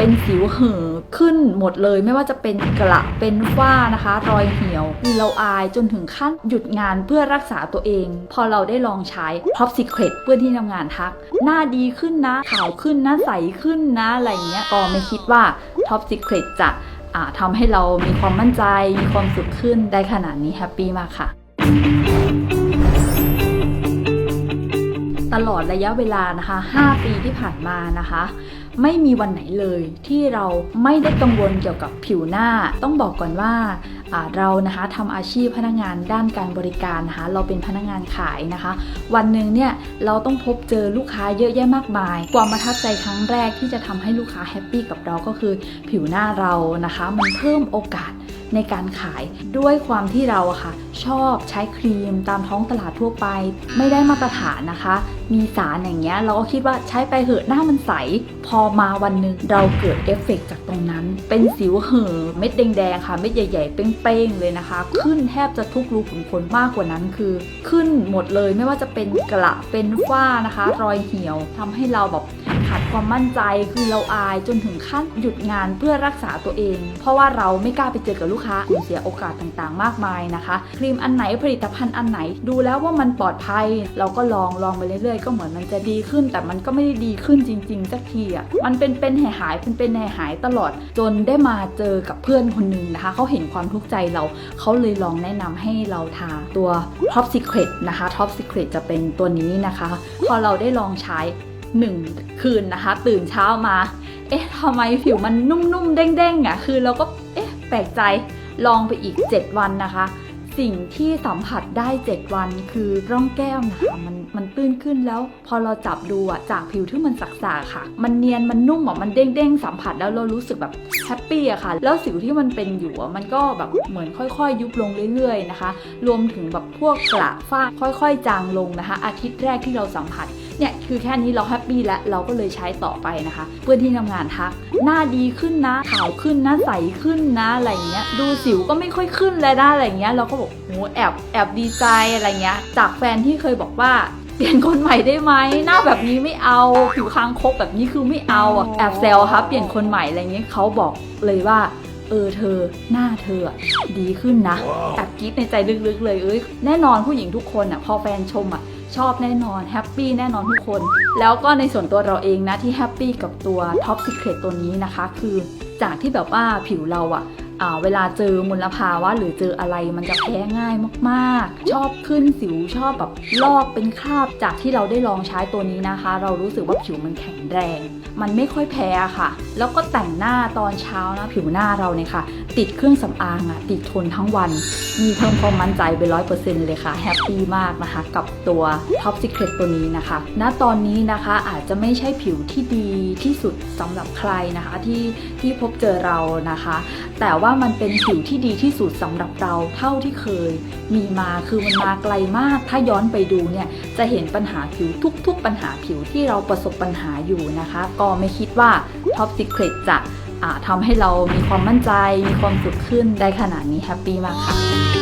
เป็นสิวเห่อขึ้นหมดเลย ไม่ว่าจะเป็นกระเป็นฝ้านะคะ รอยเหี่ยวคือเราอายจนถึงขั้นหยุดงานเพื่อรักษาตัวเอง พอเราได้ลองใช้ Top Secret เพื่อนที่ทำงานทัก หน้าดีขึ้นนะขาวขึ้นนะใสขึ้นนะอะไรเงี้ยก็ไม่คิดว่า Top Secret จะทำให้เรามีความมั่นใจมีความสุขขึ้นได้ขนาดนี้แฮปปี้มากค่ะ ตลอดระยะเวลานะคะ 5 ปีที่ผ่านมานะคะ ไม่มีวันไหนเลยที่เราไม่ได้กังวลเกี่ยวกับผิวหน้า ต้องบอกก่อนว่าเรานะคะทำอาชีพพนักงานด้านการบริการนะคะ เราเป็นพนักงานขายนะคะ วันหนึ่งเนี่ยเราต้องพบเจอลูกค้าเยอะแยะมากมาย ความประทับใจครั้งแรกที่จะทำให้ลูกค้าแฮปปี้กับเราก็คือ ผิวหน้าเรานะคะ มันเพิ่มโอกาส ในการขายด้วยความที่เราอะค่ะ ชอบใช้ครีมตามท้องตลาดทั่วไป ไม่ได้มาตรฐานนะคะ มีสารอย่างเงี้ยเราก็คิดว่าใช้ไปเหอะหน้ามันใส พอมาวันหนึ่งเราเกิดเอฟเฟกต์จากตรงนั้น เป็นสิวเห่อเม็ดแดงๆค่ะ เม็ดใหญ่ๆ เป้งๆเลยนะคะ ขึ้นแทบจะทุกรูขุมขนมากกว่านั้นคือ ขึ้นหมดเลยไม่ว่าจะเป็นกระเป็นฝ้านะคะ รอยเหี่ยวทำให้เราแบบ ความมั่นใจคือเราอายจนถึงขั้นหยุดงานเพื่อรักษาตัวเอง เพราะว่าเราไม่กล้าไปเจอกับลูกค้าเสียโอกาสต่างๆ มากมายนะคะ ครีมอันไหนผลิตภัณฑ์อันไหน ดูแล้วว่ามันปลอดภัย เราก็ลองลองไปเรื่อยๆ ก็เหมือนมันจะดีขึ้น แต่มันก็ไม่ได้ดีขึ้นจริงๆสักทีอะมันเป็นเป็นหายหายเป็นเป็นหายหายตลอด จนได้มาเจอกับเพื่อนคนหนึ่งนะคะเขาเห็นความทุกข์ใจเราเขาเลยลองแนะนำให้เราทาตัว Top Secret นะคะ Top Secret จะเป็นตัวนี้นะคะ พอเราได้ลองใช้ หนึ่งคืนนะคะ ตื่นเช้ามา เอ๊ะทำไมผิวมันนุ่มๆ เด้งๆอะคือเราก็เอ๊ะแปลกใจลองไปอีก 7 วันนะคะ สิ่งที่สัมผัสได้ 7 วันคือร่องแก้มนะคะมันมันตื้นขึ้นแล้ว พอเราจับดูอะจากผิวที่มันสักๆค่ะ มันเนียนมันนุ่มอะมันเด้งๆสัมผัสแล้วเรารู้สึกแบบแฮปปี้อะค่ะ แล้วสิวที่มันเป็นอยู่อะมันก็แบบเหมือนค่อยๆ ยุบลงเรื่อยๆนะคะ รวมถึงแบบพวกกระฝ้าค่อยๆ จางลงนะคะ อาทิตย์แรกที่เราสัมผัส เนี่ยคือแค่นี้เราแฮปปี้แล้วเราก็เลยใช้ต่อไปนะคะ เพื่อนที่ทำงานทัก หน้าดีขึ้นนะขาวขึ้นนะใสขึ้นนะอะไรเงี้ยดูสิวก็ไม่ค่อยขึ้นเลยนะอะไรเงี้ยเราก็บอกโหแอบแอบดีใจอะไรเงี้ย จากแฟนที่เคยบอกว่าเปลี่ยนคนใหม่ได้ไหมหน้าแบบนี้ไม่เอาผิวคางคกแบบนี้คือไม่เอาอะแอบแซวครับเปลี่ยนคนใหม่อะไรเงี้ยเขาบอกเลยว่าเออเธอหน้าเธออะดีขึ้นนะแอบกรี๊ดในใจลึกๆเลยเอ้ยแน่นอนผู้หญิงทุกคนอะพอแฟนชมอะ ชอบแน่นอนแฮปปี้แน่นอนทุกคน แล้วก็ในส่วนตัวเราเองนะที่แฮปปี้กับตัว Top Secret ตัวนี้นะคะ คือจากที่แบบว่าผิวเราอะเวลาเจอมลภาวะหรือเจออะไรมันจะแพ้ง่ายมากๆ ชอบขึ้นสิวชอบแบบลอกเป็นคราบจากที่เราได้ลองใช้ตัวนี้นะคะ เรารู้สึกว่าผิวมันแข็งแรง มันไม่ค่อยแพ้ค่ะ แล้วก็แต่งหน้าตอนเช้านะผิวหน้าเราเนี่ยค่ะ ติดเครื่องสำอางอะติดทนทั้งวัน มีเพิ่มความมั่นใจไปร้อยเปอร์เซ็นต์เลยค่ะ แฮปปี้มากนะคะ กับตัว Top Secret ตัวนี้นะคะ ณ ตอนนี้นะคะอาจจะไม่ใช่ผิวที่ดีที่สุดสำหรับใครนะคะที่ที่พบเจอเรานะคะ แต่ว่ามันเป็นผิวที่ดีที่สุดสำหรับเราเท่าที่เคย มีมาคือมันมาไกลมาก ถ้าย้อนไปดูเนี่ยจะเห็นปัญหาผิวทุก ๆ ปัญหาผิวที่เราประสบปัญหาอยู่นะคะ ก็ไม่คิดว่า Top Secret จะ ทำให้เรามีความมั่นใจ มีความสุขขึ้นได้ขนาดนี้แฮปปี้มากค่ะ